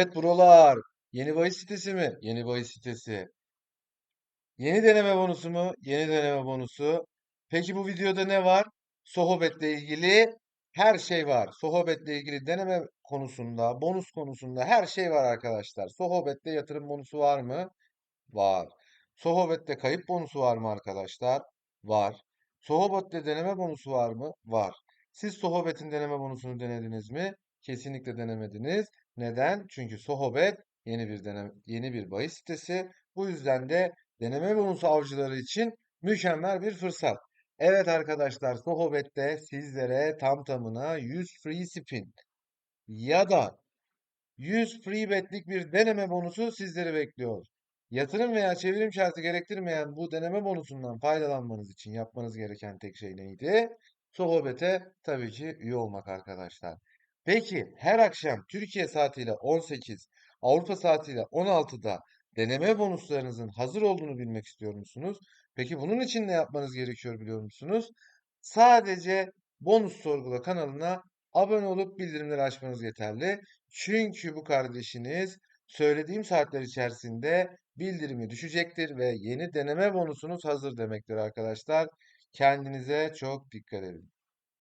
Evet buralar. Yeni bahis sitesi mi? Yeni bahis sitesi. Yeni deneme bonusu mu? Yeni deneme bonusu. Peki bu videoda ne var? Sohbet'le ilgili her şey var. Sohbet'le ilgili deneme konusunda, bonus konusunda her şey var arkadaşlar. Sohbet'te yatırım bonusu var mı? Var. Sohbet'te kayıp bonusu var mı arkadaşlar? Var. Sohbet'te deneme bonusu var mı? Var. Siz Sohbet'in deneme bonusunu denediniz mi? Kesinlikle denemediniz. Neden? Çünkü Sohbet yeni bir deneme, yeni bir bahis sitesi. Bu yüzden de deneme bonusu avcıları için mükemmel bir fırsat. Evet arkadaşlar, Sohbet'te sizlere tam tamına 100 free spin ya da 100 free betlik bir deneme bonusu sizleri bekliyor. Yatırım veya çevrim şartı gerektirmeyen bu deneme bonusundan faydalanmanız için yapmanız gereken tek şey neydi? Sohbet'e tabii ki üye olmak arkadaşlar. Peki her akşam Türkiye saatiyle 18, Avrupa saatiyle 16'da deneme bonuslarınızın hazır olduğunu bilmek istiyor musunuz? Peki bunun için ne yapmanız gerekiyor biliyor musunuz? Sadece Bonus Sorgula kanalına abone olup bildirimleri açmanız yeterli. Çünkü bu kardeşiniz söylediğim saatler içerisinde bildirimi düşecektir ve yeni deneme bonusunuz hazır demektir arkadaşlar. Kendinize çok dikkat edin.